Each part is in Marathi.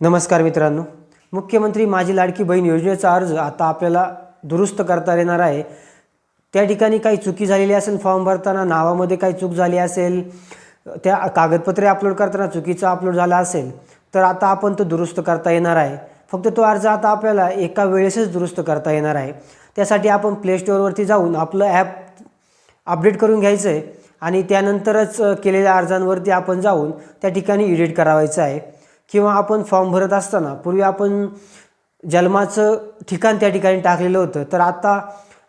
नमस्कार मित्रांनो. मुख्यमंत्री माझी लाडकी बहीण योजनेचा अर्ज आता आपल्याला दुरुस्त करता येणार आहे. त्या ठिकाणी काही चुकी झालेली असेल फॉर्म भरताना नावामध्ये काही चूक झाली असेल त्या कागदपत्रे अपलोड करताना चुकीचा अपलोड झाला असेल तर आता आपण तो दुरुस्त करता येणार आहे. फक्त तो अर्ज आता आपल्याला एका वेळेसच दुरुस्त करता येणार आहे. त्यासाठी आपण प्ले स्टोअरवरती जाऊन आपलं ॲप अपडेट करून घ्यायचं आहे आणि त्यानंतरच केलेल्या अर्जांवरती आपण जाऊन त्या ठिकाणी एडिट करावायचं आहे. किंवा आपण फॉर्म भरत असताना पूर्वी आपण जन्माचं ठिकाण त्या ठिकाणी टाकलेलं होतं. तर आता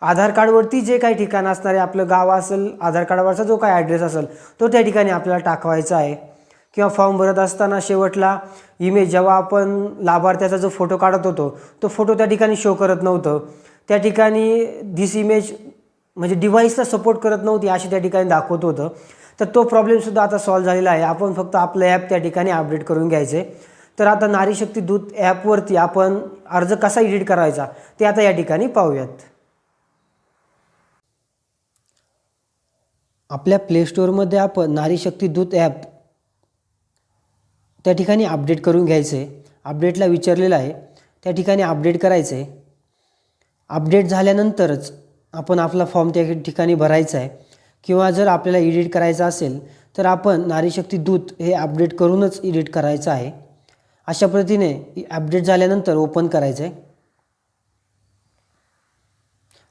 आधार कार्डवरती जे काही ठिकाण असणार आहे आपलं गाव असेल आधार कार्डवरचा जो काही ॲड्रेस असेल तो त्या ठिकाणी आपल्याला टाकवायचा आहे. किंवा फॉर्म भरत असताना शेवटला इमेज जेव्हा आपण लाभार्थ्याचा जो फोटो काढत होतो तो फोटो त्या ठिकाणी शो करत नव्हतं. त्या ठिकाणी दिस इमेज म्हणजे डिव्हाइसला सपोर्ट करत नव्हती अशी त्या ठिकाणी दाखवत होतं. तर तो प्रॉब्लेमसुद्धा आता सॉल्व्ह झालेला आहे. आपण फक्त आपलं ॲप त्या ठिकाणी अपडेट करून घ्यायचे. तर आता नारी शक्ती दूत ॲपवरती आपण अर्ज कसा एडिट करायचा ते आता या ठिकाणी पाहूयात. आपल्या प्ले स्टोअरमध्ये आपण नारी शक्ती दूत ॲप त्या ठिकाणी अपडेट करून घ्यायचं. आहे अपडेटला विचारलेलं आहे. त्या ठिकाणी अपडेट करायचं. आहे अपडेट झाल्यानंतरच आपण आपला फॉर्म त्या ठिकाणी भरायचा आहे. किंवा जर आपल्याला एडिट करायचं असेल तर आपण नारीशक्ती दूत हे अपडेट करूनच एडिट करायचं आहे. अशा पद्धतीने अपडेट झाल्यानंतर ओपन करायचं आहे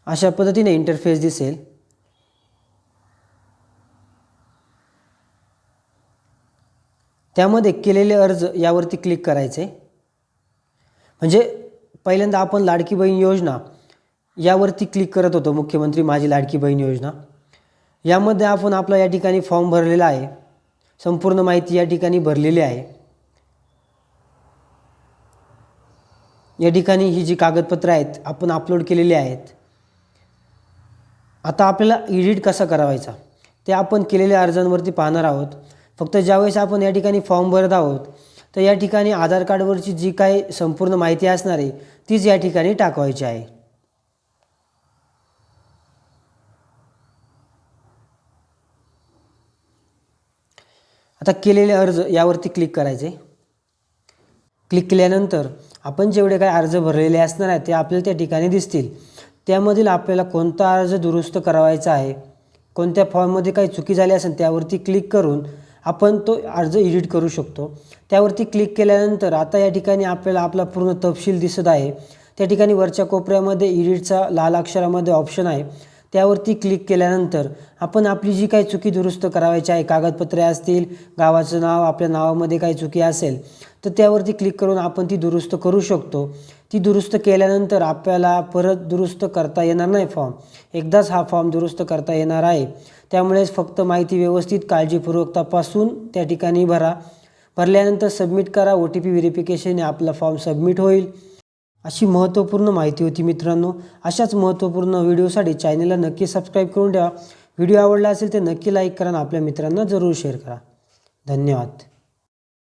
अशा पद्धतीने इंटरफेस दिसेल. त्यामध्ये केलेले अर्ज यावरती क्लिक करायचे म्हणजे पहिल्यांदा आपण लाडकी बहीण योजना यावरती क्लिक करत होतो मुख्यमंत्री माझी लाडकी बहीण योजना. यामध्ये आपण आपला या ठिकाणी फॉर्म भरलेला आहे. संपूर्ण माहिती या ठिकाणी भरलेली आहे. या ठिकाणी ही जी कागदपत्रं आहेत आपण अपलोड केलेली आहेत. आता आपल्याला एडिट कसा करावायचा? ते आपण केलेल्या अर्जांवरती पाहणार आहोत. फक्त ज्यावेळेस आपण या ठिकाणी फॉर्म भरत आहोत तर या ठिकाणी आधार कार्डवरची जी काही संपूर्ण माहिती असणार आहे तीच या ठिकाणी टाकवायची आहे. आता केलेले अर्ज यावरती क्लिक करायचे. क्लिक केल्यानंतर आपण जेवढे काही अर्ज भरलेले असणार आहेत ते आपल्याला त्या ठिकाणी दिसतील. त्यामधील आपल्याला कोणता अर्ज दुरुस्त करावायचा आहे कोणत्या फॉर्ममध्ये काही चुकी झाली असेल त्यावरती क्लिक करून आपण तो अर्ज एडिट करू शकतो. त्यावरती क्लिक केल्यानंतर आता या ठिकाणी आपल्याला आपला पूर्ण तपशील दिसत आहे. त्या ठिकाणी वरच्या कोपऱ्यामध्ये एडिटचा लाल अक्षरामध्ये ऑप्शन आहे. त्यावरती क्लिक केल्यानंतर आपण आपली जी काही चुकी दुरुस्त करावायची आहे कागदपत्रे असतील गावाचं नाव आपल्या नावामध्ये काही चुकी असेल तर त्यावरती क्लिक करून आपण ती दुरुस्त करू शकतो. ती दुरुस्त केल्यानंतर आपल्याला परत दुरुस्त करता येणार नाही फॉर्म एकदाच हा फॉर्म दुरुस्त करता येणार आहे. त्यामुळेच फक्त माहिती व्यवस्थित काळजीपूर्वक तपासून त्या ठिकाणी भरा. भरल्यानंतर सबमिट करा. ओ टी पी व्हेरिफिकेशनने आपला फॉर्म सबमिट होईल. अशी महत्त्वपूर्ण माहिती होती मित्रांनो. अशाच महत्त्वपूर्ण व्हिडिओसाठी चॅनलला नक्की सबस्क्राईब करून ठेवा. व्हिडिओ आवडला असेल तर नक्की लाईक करा आणि आपल्या मित्रांना जरूर शेअर करा. धन्यवाद.